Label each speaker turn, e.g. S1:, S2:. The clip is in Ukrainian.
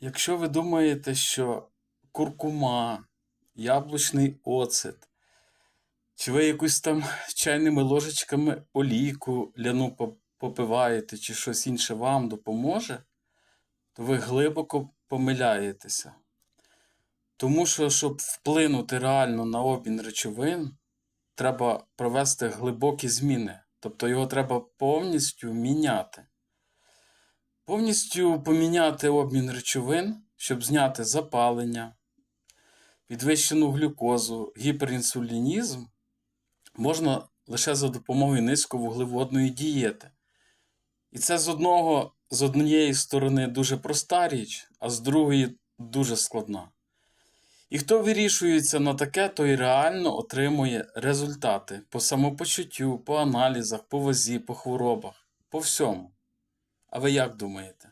S1: Якщо ви думаєте, що куркума, яблучний оцет, чи ви якусь там чайними ложечками олійку ляну попиваєте, чи щось інше вам допоможе, то ви глибоко помиляєтеся. Тому що, щоб вплинути реально на обмін речовин, треба провести глибокі зміни. Тобто його треба повністю міняти. Повністю поміняти обмін речовин, щоб зняти запалення, підвищену глюкозу, гіперінсулінізм, можна лише за допомогою низьковуглеводної дієти. І це з одного, з однієї сторони дуже проста річ, а з другої дуже складна. І хто вирішується на таке, той реально отримує результати по самопочуттю, по аналізах, по вазі, по хворобах, по всьому. А ви як думаєте?